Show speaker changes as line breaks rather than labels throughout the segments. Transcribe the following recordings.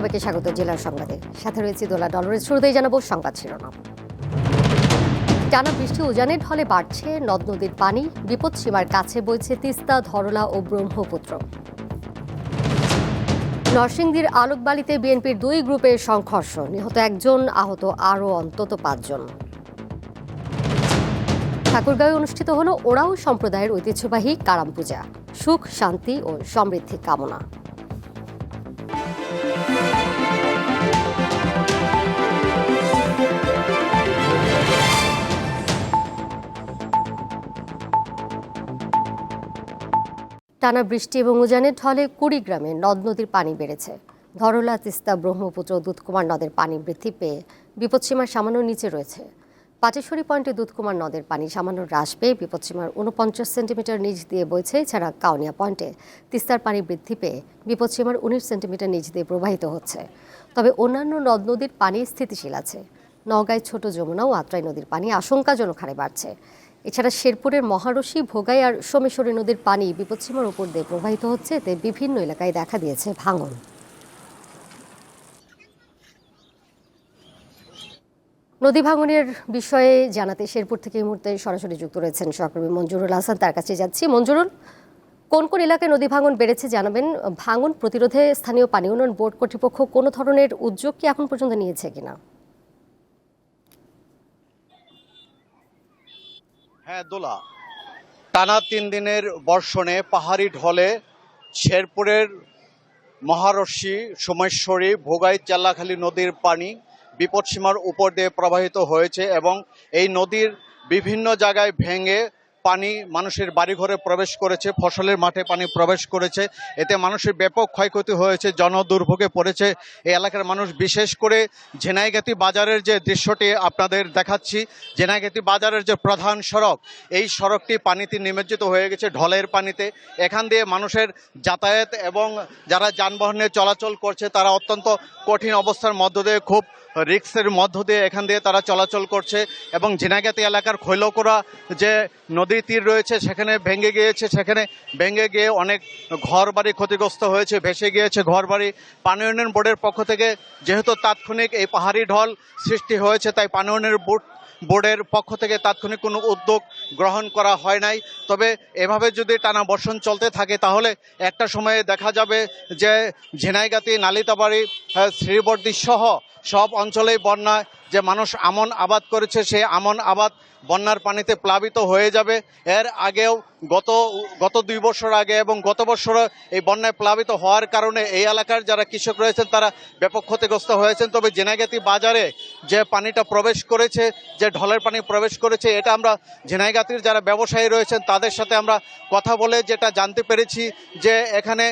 সবাইকে স্বাগত জেলার সংবাদে। সাথে রয়েছে দোলা ডলরের শুরুতেই জানাব সংবাদ শিরোনাম। টানা বৃষ্টি উজানের ঢলে বাড়ছে নদ নদীর পানি, বিপদ সীমার কাছে বইছে তিস্তা, ধরলা ও ব্রহ্মপুত্র। নরসিংদীর আলোকবালিতে বিএনপির দুই গ্রুপের সংঘর্ষ, নিহত একজন, আহত আরও অন্তত পাঁচজন। ঠাকুরগাঁয়ে অনুষ্ঠিত হল ওরাও সম্প্রদায়ের ঐতিহ্যবাহী কারাম পূজা সুখ, শান্তি ও সমৃদ্ধি কামনা। টানা বৃষ্টি এবং উজানের ঢলে কুড়িগ্রামে নদ নদীর পানি বেড়েছে। ধরলা, তিস্তা, ব্রহ্মপুত্র দুধকুমার নদের পানি বৃদ্ধি পেয়ে বিপদসীমার সামান্য নিচে রয়েছে। পাটেশ্বরী পয়েন্টে দুধকুমার নদের পানি সামান্য হ্রাস পেয়ে বিপদসীমার উনপঞ্চাশ সেন্টিমিটার নিচ দিয়ে বইছে এছাড়া কাউনিয়া পয়েন্টে। তিস্তার পানি বৃদ্ধি পেয়ে বিপদসীমার উনিশ সেন্টিমিটার নিচ দিয়ে প্রবাহিত হচ্ছে। তবে অন্যান্য নদ নদীর পানি স্থিতিশীল আছে। নওগাঁয় ছোট যমুনা ও আত্রাই নদীর পানি আশঙ্কাজনক হারে বাড়ছে। এছাড়া শেরপুরের মহারশী ভোগাই আর সোমেশ্বরী নদীর পানি বিপদসীমার উপর দিয়ে প্রবাহিত হচ্ছে। এতে বিভিন্ন এলাকায় দেখা দিয়েছে ভাঙন। নদী ভাঙনের বিষয়ে জানাতে শেরপুর থেকে এই মুহূর্তে সরাসরি যুক্ত রয়েছেন সহকর্মী মঞ্জুরুল হাসান। তার কাছে যাচ্ছি। মঞ্জুরুল, কোন কোন এলাকায় নদী ভাঙন বেড়েছে জানাবেন? ভাঙন প্রতিরোধে স্থানীয় পানি উন্নয়ন বোর্ড কর্তৃপক্ষ কোনো ধরনের উদ্যোগ কি এখন পর্যন্ত নিয়েছে কিনা?
হ্যাঁ দোলা। টানা তিন দিনের বর্ষণে পাহাড়ি ঢলে শেরপুরের মহারশী সোমেশ্বরী, ভোগাই চাল্লাখালী নদীর পানি বিপদসীমার উপর দিয়ে প্রবাহিত হয়েছে এবং এই নদীর বিভিন্ন জায়গায় ভেঙে পানি মানুষের বাড়িঘরে প্রবেশ করেছে, ফসলের মাঠে পানি প্রবেশ করেছে। এতে মানুষের ব্যাপক ক্ষয়ক্ষতি হয়েছে, জনদুর্ভোগে পড়েছে। এই এলাকার মানুষ বিশেষ করে ঝেনাইগাতি বাজারের যে দৃশ্যটি আপনাদের দেখাচ্ছি, ঝেনাইগাতি বাজারের যে প্রধান সড়ক, এই সড়কটি পানিতে নিমজ্জিত হয়ে গেছে ঢলের পানিতে। এখান দিয়ে মানুষের যাতায়াত এবং যারা যানবাহনে চলাচল করছে, তারা অত্যন্ত কঠিন অবস্থার মধ্য দিয়ে খুব রিক্সের মধ্য দিয়ে এখান দিয়ে তারা চলাচল করছে এবং ঝিনাগাতি এলাকার খৈলকোড়া যে নদী তীর রয়েছে, সেখানে ভেঙে গিয়েছে, সেখানে ভেঙে গিয়ে অনেক ঘর বাড়ি ক্ষতিগ্রস্ত হয়েছে, ভেসে গিয়েছে ঘর বাড়ি পানি উন্নয়ন বোর্ডের পক্ষ থেকে যেহেতু তাৎক্ষণিক এই পাহাড়ি ঢল সৃষ্টি হয়েছে, তাই পানি উন্নয়ন বোর্ড বোর্ডের পক্ষ থেকে তাৎক্ষণিক কোনো উদ্যোগ গ্রহণ করা হয় নাই। তবে এভাবে যদি টানা বর্ষণ চলতে থাকে, তাহলে একটা সময়ে দেখা যাবে যে ঝিনাইগাতি, নালিতাবাড়ি শ্রীবর্দী সহ সব অঞ্চলেই বন্যায় যে মানুষ আমন আবাদ করেছে, সেই আমন আবাদ বন্যার পানিতে প্লাবিত হয়ে যাবে। এর আগেও গত গত দুই বছর আগে এবং গত বছর এই বন্যায় প্লাবিত হওয়ার কারণে এই এলাকার যারা কৃষক রয়েছেন, তারা ব্যাপক ক্ষতিগ্রস্ত হয়েছেন। তবে জেনাগাতি বাজারে যে পানিটা প্রবেশ করেছে, যে ঢলের পানি প্রবেশ করেছে, এটা আমরা ঝিনাইগাতির যারা ব্যবসায়ী রয়েছেন, তাদের সাথে আমরা কথা বলে যেটা জানতে পেরেছি যে এখানে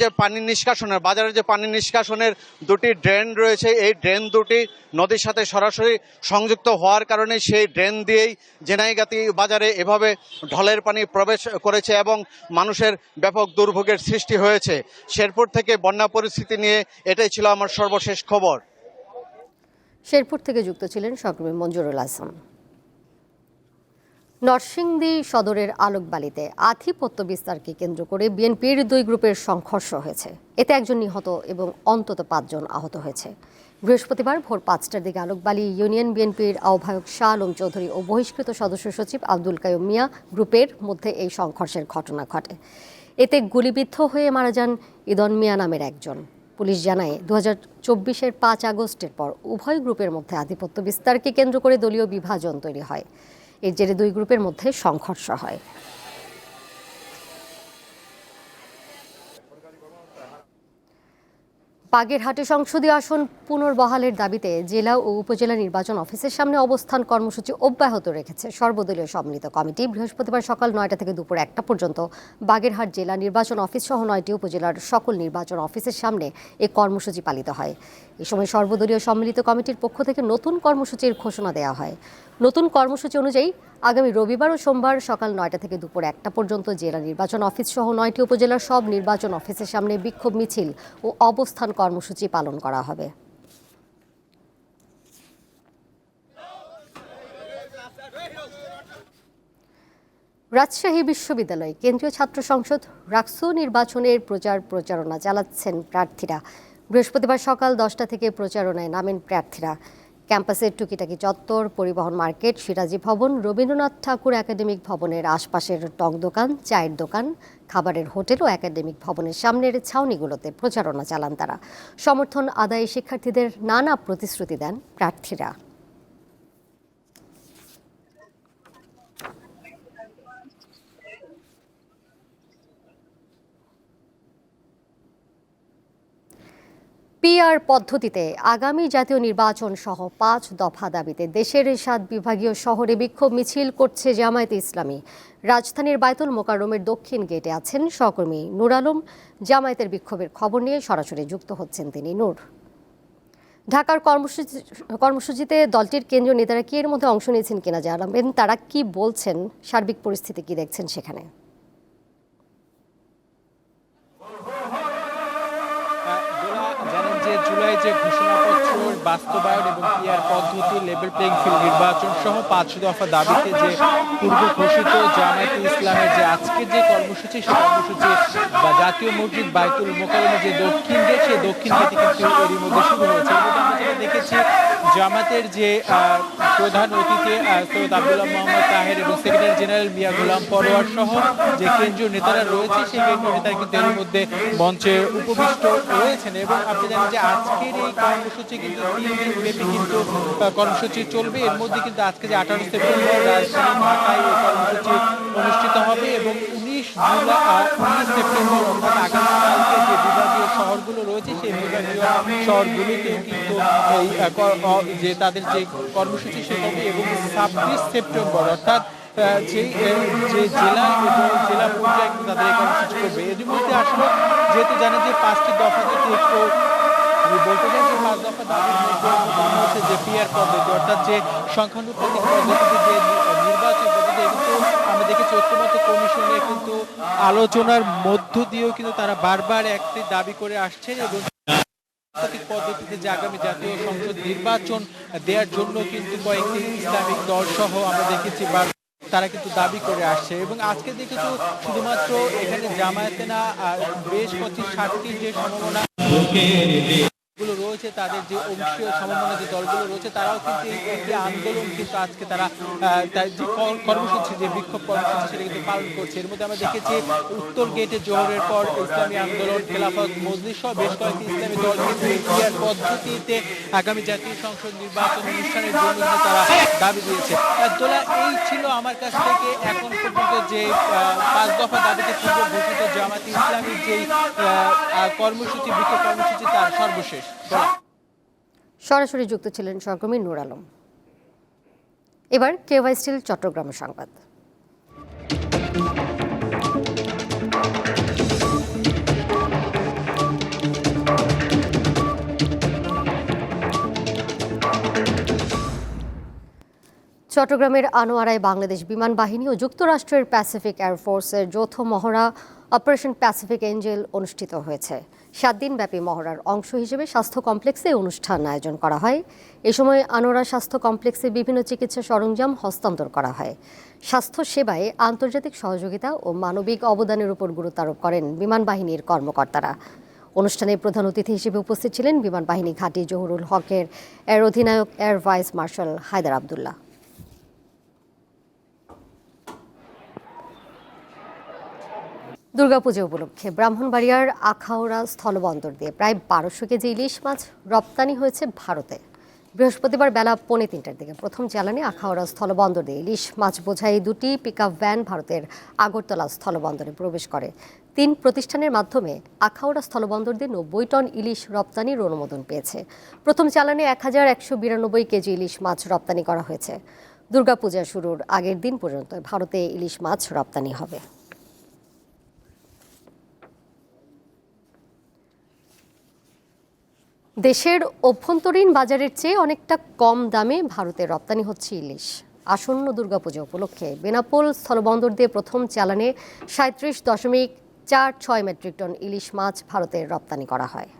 যে পানি নিষ্কাশনের, বাজারে যে পানি নিষ্কাশনের দুটি ড্রেন রয়েছে, এই ড্রেন দুটি নদীর সাথে সরাসরি সংযুক্ত হওয়ার কারণে সেই ড্রেন দিয়েই জেনাইগাতি বাজারে এভাবে ঢলের পানি প্রবেশ করেছে এবং মানুষের ব্যাপক দুর্ভোগের সৃষ্টি হয়েছে। শেরপুর থেকে বন্যা পরিস্থিতি নিয়ে এটাই ছিল আমার সর্বশেষ খবর।
শেরপুর থেকে যুক্ত ছিলেন সহকর্মী মঞ্জুরুল হাসান নরসিংদী সদরের আলোকবালিতে আধিপত্য বিস্তারকে কেন্দ্র করে বিএনপির দুই গ্রুপের সংঘর্ষ হয়েছে। এতে একজন নিহত এবং অন্তত পাঁচজন আহত হয়েছে। বৃহস্পতিবার ভোর পাঁচটার দিকে আলোকবালি ইউনিয়ন বিএনপির আহ্বায়ক শাহ আলম চৌধুরী ও বহিষ্কৃত সদস্য সচিব আব্দুল কায়ুম মিয়া গ্রুপের মধ্যে এই সংঘর্ষের ঘটনা ঘটে। এতে গুলিবিদ্ধ হয়ে মারা যান ইদন মিয়া নামের একজন। পুলিশ জানায় দু হাজার চব্বিশের পাঁচ আগস্টের পর উভয় গ্রুপের মধ্যে আধিপত্য বিস্তারকে কেন্দ্র করে দলীয় বিভাজন তৈরি হয়। এর জেরে দুই গ্রুপের মধ্যে সংঘর্ষ হয়। বাগেরহাটে সংসদীয় আসন পুনর্বহালের দাবিতে জেলা ও উপজেলা নির্বাচন অফিসের সামনে অবস্থান কর্মসূচি অব্যাহত রেখেছে। সর্বদলীয় সম্মিলিত কমিটি বৃহস্পতিবার সকাল নয়টা থেকে দুপুর একটা পর্যন্ত বাগেরহাট জেলা নির্বাচন অফিস সহ নয়টি উপজেলার সকল নির্বাচন অফিসের সামনে এ কর্মসূচি পালিত হয়। এ সময় সর্বদলীয় সম্মিলিত কমিটির পক্ষ থেকে নতুন কর্মসূচির ঘোষণা দেওয়া হয়। নতুন কর্মসূচি অনুযায়ী আগামী রবিবার ও সোমবার সকাল নয়টা থেকে দুপুর একটা পর্যন্ত জেলা নির্বাচন অফিস সহ নয়টি উপজেলার সব নির্বাচন অফিসের সামনে বিক্ষোভ, মিছিল ও অবস্থান কর্মসূচি পালন করা হবে। রাজশাহী বিশ্ববিদ্যালয় কেন্দ্রীয় ছাত্র সংসদ রাকসু নির্বাচনের প্রচার প্রচারণা চালাচ্ছেন প্রার্থীরা। বৃহস্পতিবার সকাল দশটা থেকে প্রচারণায় নামেন প্রার্থীরা। ক্যাম্পাসের টুকিটাকি চত্বর, পরিবহন মার্কেট, সিরাজি ভবন, রবীন্দ্রনাথ ঠাকুর একাডেমিক ভবনের আশপাশের টক দোকান, চায়ের দোকান, খাবারের হোটেল ও একাডেমিক ভবনের সামনের ছাউনিগুলোতে প্রচারণা চালান তারা। সমর্থন আদায়ে শিক্ষার্থীদের নানা প্রতিশ্রুতি দেন প্রার্থীরা। পিআর পদ্ধতিতে আগামী জাতীয় নির্বাচন সহ পাঁচ দফা দাবিতে দেশের সাত বিভাগীয় শহরে বিক্ষোভ মিছিল করছে জামায়াতে ইসলামী। রাজধানীর বায়তুল মোকাররমের দক্ষিণ গেটে আছেন সহকর্মী নূর আলম। জামায়াতের বিক্ষোভের খবর নিয়ে সরাসরি যুক্ত হচ্ছেন তিনি নূর। ঢাকার কর্মসূচি, কর্মসূচিতে দলটির কেন্দ্রীয় নেতারা কি এর মধ্যে অংশ নিয়েছেন কিনা জানাবেন, তারা কি বলছেন, সার্বিক পরিস্থিতি কি দেখছেন সেখানে?
যে ঘোষণাপত্র বাস্তবায়ন এবং পিআর পদ্ধতি লেভেল প্লেইং ফিল্ড নির্বাচন সহ পাঁচ দফা দাবিতে যে পূর্ব ঘোষিত জামায়াতে ইসলামের যে আজকে যে কর্মসূচি সেই কর্মসূচি বা জাতীয় মসজিদ বাইতুল মোকারমে যে দক্ষিণ দেশে দক্ষিণ গেটে কিন্তু এরই মধ্যে শুরু হয়েছে। দেখেছি জামাতের যে প্রধান অতিথি সৈয়দ আব্দুল্লাহ মোহাম্মদ তাহের এবং সেক্রেটারি জেনারেল মিয়া গোলাম পরোয়ার সহ যে কেন্দ্রীয় নেতারা রয়েছে, সেই কেন্দ্রীয় নেতারা কিন্তু এর মধ্যে মঞ্চে উপবিষ্ট রয়েছেন এবং আপনি জানেন যে আজকের এই কর্মসূচি কিন্তু তিন দিন ব্যাপী কিন্তু কর্মসূচি চলবে। এর মধ্যে কিন্তু আজকে যে আঠারো সেপ্টেম্বর রাজধানী এই কর্মসূচি অনুষ্ঠিত হবে এবং উনিশ জুলাই আর উনিশ সেপ্টেম্বর অর্থাৎ আগামীকালকে যে বিভাগীয় শহরগুলো রয়েছে শহরগুলিতেও কিন্তু এই যে তাদের যে কর্মসূচি সে হবে এবং ছাব্বিশ সেপ্টেম্বর অর্থাৎ আহ, যে জেলা জেলা পর্যায়ে তাদের কর্মসূচি করবে। এর মধ্যে আসলে যেহেতু জানেন যে পাঁচটি দফা যদি একটু বলতে চাই যে পাঁচ দফা দাবির মধ্যে হচ্ছে যে পদ্ধতি অর্থাৎ যে সংখ্যানুপাতিক পদ্ধতিতে যে নির্বাচন পদ্ধতি আমরা কমিশনে কিন্তু আলোচনার মধ্য দিয়েও কিন্তু তারা বারবার একটি দাবি করে আসছেন এবং পদ্ধতিতে যে আগামী জাতীয় সংসদ নির্বাচন দেওয়ার জন্য কিন্তু কয়েকটি ইসলামিক দল সহ আমরা দেখেছি বার তারা কিন্তু দাবি করে আসছে। এবং আজকে দেখেছ শুধুমাত্র এখানে জামায়াতে না বেশ পঁচিশ ষাটটি যে সম্ভাবনা। রয়েছে, তাদের যে অংশীয় সমন্বয় যে দলগুলো রয়েছে, তারাও কিন্তু এই একটি আন্দোলন কিন্তু আজকে তারা যে কর্মসূচি, যে বিক্ষোভ কর্মসূচি সেটা কিন্তু পালন করছে। এর মধ্যে আমরা দেখেছি উত্তর গেটে জোহরের পর ইসলামী আন্দোলন, খেলাফত মজলিস সহ বেশ কয়েকটি ইসলামী দল কিন্তু ইন্ডিয়ার পদ্ধতিতে আগামী জাতীয় সংসদ নির্বাচন অনুষ্ঠানের জন্য তারা দাবি দিয়েছে। দোলা এই ছিল আমার কাছ থেকে এখন পর্যন্ত যে পাঁচ দফা দাবিতে পূর্ব ঘোষিত জামাত ইসলামীর যেই কর্মসূচি, বিক্ষোভ কর্মসূচি, তার সর্বশেষ।
সরাসরি যুক্ত ছিলেন সহকর্মী নূর আলম। এবার কেওয়াই স্টিল, চট্টগ্রাম সংবাদ। চট্টগ্রামের আনোয়ারায় বাংলাদেশ বিমান বাহিনী ও যুক্তরাষ্ট্রের প্যাসিফিক এয়ারফোর্সের যৌথ মহড়া অপারেশন প্যাসিফিক এঞ্জেল অনুষ্ঠিত হয়েছে। সাত দিনব্যাপী মহড়ার অংশ হিসেবে স্বাস্থ্য কমপ্লেক্সে অনুষ্ঠান আয়োজন করা হয়। এ সময় আনোয়ারা স্বাস্থ্য কমপ্লেক্সে বিভিন্ন চিকিৎসা সরঞ্জাম হস্তান্তর করা হয়। স্বাস্থ্য সেবায় আন্তর্জাতিক সহযোগিতা ও মানবিক অবদানের উপর গুরুত্ব আরোপ করেন বিমান বাহিনীর কর্মকর্তারা। অনুষ্ঠানে প্রধান অতিথি হিসেবে উপস্থিত ছিলেন বিমান বাহিনী ঘাঁটি জহুরুল হকের, এর অধিনায়ক air vice marshal Haider Abdullah. Durga Puja উপলক্ষে ব্রাহ্মণবাড়িয়ার আখাউড়া স্থলবন্দর দিয়ে প্রায় বারোশো কেজি ইলিশ মাছ রপ্তানি হয়েছে ভারতে। বৃহস্পতিবার বেলা পৌনে তিনটার দিকে প্রথম জ্বালানি আখাউড়া স্থলবন্দর দিয়ে ইলিশ মাছ বোঝাই দুটি পিকআপ ভ্যান ভারতের আগরতলা স্থলবন্দরে প্রবেশ করে। তিন প্রতিষ্ঠানের মাধ্যমে আখাউড়া স্থলবন্দর দিয়ে নব্বই টন ইলিশ রপ্তানির অনুমোদন পেয়েছে। প্রথম চালানে এক হাজার একশো বিরানব্বই কেজি ইলিশ মাছ রপ্তানি করা হয়েছে। দুর্গাপূজা শুরুর আগের দিন পর্যন্ত ভারতে ইলিশ মাছ রপ্তানি হবে। দেশের অভ্যন্তরীণ বাজারের চেয়ে অনেকটা কম দামে ভারতে রপ্তানি হচ্ছে ইলিশ। আসন্ন দুর্গাপূজা উপলক্ষে বেনাপোল স্থলবন্দর দিয়ে প্রথম চালানে সাঁত্রিশ দশমিক চার ছয় মেট্রিক টন ইলিশ মাছ ভারতে রপ্তানি করা হয়।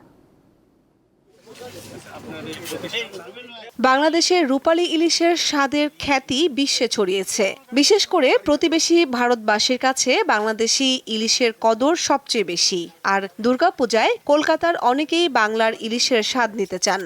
বাংলাদেশের রূপালি ইলিশের স্বাদের খ্যাতি বিশ্বে ছড়িয়েছে। বিশেষ করে প্রতিবেশী ভারতবাসীর কাছে বাংলাদেশি ইলিশের কদর সবচেয়ে বেশি। আর দুর্গাপূজায় কলকাতার অনেকেই বাংলার ইলিশের স্বাদ নিতে চান।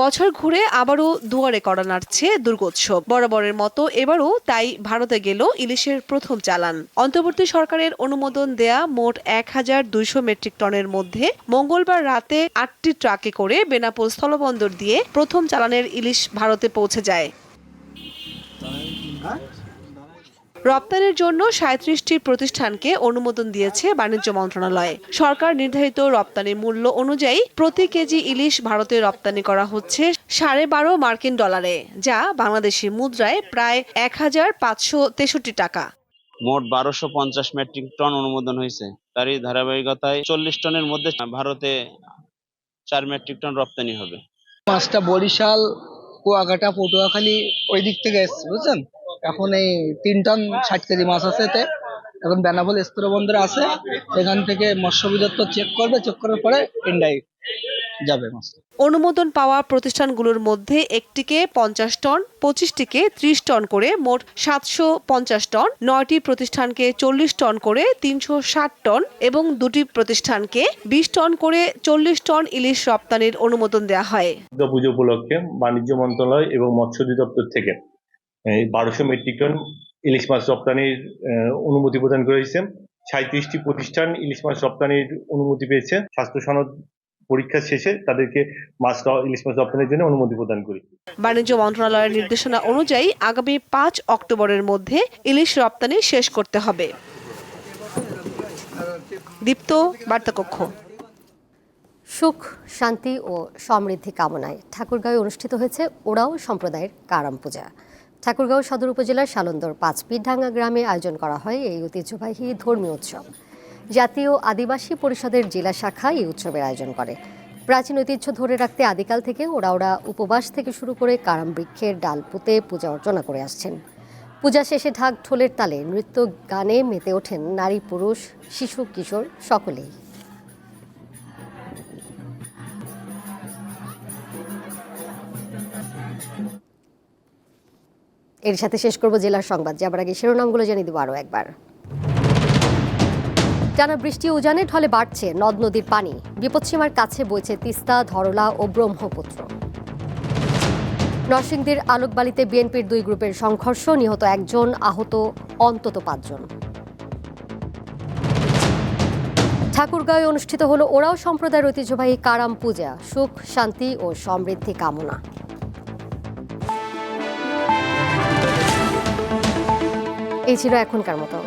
বছর ঘুরে আবারও দুয়ারে করা নাড়ছে দুর্গোৎসব। বরাবরের মতো এবারও তাই ভারতে গেল ইলিশের প্রথম চালান। অন্তর্বর্তী সরকারের অনুমোদন দেয়া মোট এক হাজার দুইশো মেট্রিক টনের মধ্যে মঙ্গলবার রাতে আটটি ট্রাকে করে বেনাপোল স্থলবন্দর দিয়ে প্রথম চালানের ইলিশ ভারতে পৌঁছে যায়। রপ্তানির জন্য সাঁত্রিশটি প্রতিষ্ঠানকে অনুমোদন দিয়েছে বাণিজ্য মন্ত্রণালয়। সরকার নির্ধারিত রপ্তানি মূল্য অনুযায়ী প্রতি কেজি ইলিশ ভারতে রপ্তানি করা হচ্ছে সাড়ে বারো মার্কিন ডলারে যা বাংলাদেশি মুদ্রায় প্রায় এক হাজার পাঁচশো তেষট্টি টাকা।
মোট বারোশো পঞ্চাশ মেট্রিক টন অনুমোদন হয়েছে। তারই ধারাবাহিকতায় চল্লিশ টনের মধ্যে ভারতে চার মেট্রিক টন রপ্তানি হবে।
পাঁচটা বরিশাল কুয়াকাটা পটুয়াখালী ওই দিক থেকে এসছে বুঝছেন? এখন এই তিন টন ষাট কেজি মাছ আছে এতে এখন বেনাপোল স্থির বন্দরে আছে। এখান থেকে মৎস্য অধিদপ্তর চেক করবে চেক করার পরে ইন্ডিয়ায় যাবে মাছ।
অনুমোদন পাওয়া প্রতিষ্ঠানগুলোর মধ্যে একটিকে পঞ্চাশ টন পঁচিশটিকে ত্রিশ টন করে মোট সাতশো পঞ্চাশ টন নয়টি প্রতিষ্ঠানকে চল্লিশ টন করে তিনশো ষাট টন এবং দুটি প্রতিষ্ঠানকে বিশ টন করে চল্লিশ টন ইলিশ রপ্তানির অনুমোদন দেওয়া হয়।
দুর্গাপুজো উপলক্ষে বাণিজ্য মন্ত্রণালয় এবং মৎস্য অধিদপ্তর থেকে বারোশো মেট্রিক টন ইলিশ মাছ রপ্তানির অনুমতি প্রদান করা হয়েছে সাঁত্রিশটি প্রতিষ্ঠান ইলিশ মাছ রপ্তানির অনুমতি পেয়েছে। স্বাস্থ্য সনদ পরীক্ষা শেষে তাদেরকে মাছ ইলিশ মাছ রপ্তানির জন্য অনুমতি প্রদান করি।
বাণিজ্য মন্ত্রণালয়ের নির্দেশনা অনুযায়ী আগামী পাঁচ অক্টোবরের মধ্যে ইলিশ রপ্তানি শেষ করতে হবে। দীপ্ত বার্তাকক্ষ।
সুখ শান্তি ও সমৃদ্ধি কামনায় ঠাকুরগাঁয়ে অনুষ্ঠিত হয়েছে ওরাও সম্প্রদায়ের কারাম পূজা। ঠাকুরগাঁও সদর উপজেলার সালন্দর পাঁচপিঢাঙ্গা গ্রামে আয়োজন করা হয় এই ঐতিহ্যবাহী ধর্মীয় উৎসব। জাতীয় আদিবাসী পরিষদের জেলা শাখা এই উৎসবের আয়োজন করে। প্রাচীন ঐতিহ্য ধরে রাখতে আদিকাল থেকে ওরা ওরা উপবাস থেকে শুরু করে কারাম বৃক্ষের ডাল পুঁতে পূজা অর্চনা করে আসছেন। পূজা শেষে ঢাক ঢোলের তালে নৃত্য গানে মেতে ওঠেন নারী, পুরুষ, শিশু, কিশোর সকলেই। এর সাথে শেষ করব জেলার সংবাদ। যাবার আগে শিরোনামগুলো জানিয়ে দেবো আরও একবার। টানা বৃষ্টি উজানে ঢলে বাড়ছে নদ নদীর পানি। বিপদসীমার কাছে বইছে তিস্তা, ধরলা ও ব্রহ্মপুত্র। নরসিংদীর আলোকবালিতে বিএনপির দুই গ্রুপের সংঘর্ষ, নিহত একজন, আহত অন্তত পাঁচজন। ঠাকুরগাঁয়ে অনুষ্ঠিত হল ওরাও সম্প্রদায়ের ঐতিহ্যবাহী কারাম পূজা, সুখ, শান্তি ও সমৃদ্ধি কামনা। এই ছিল এখনকার মতো।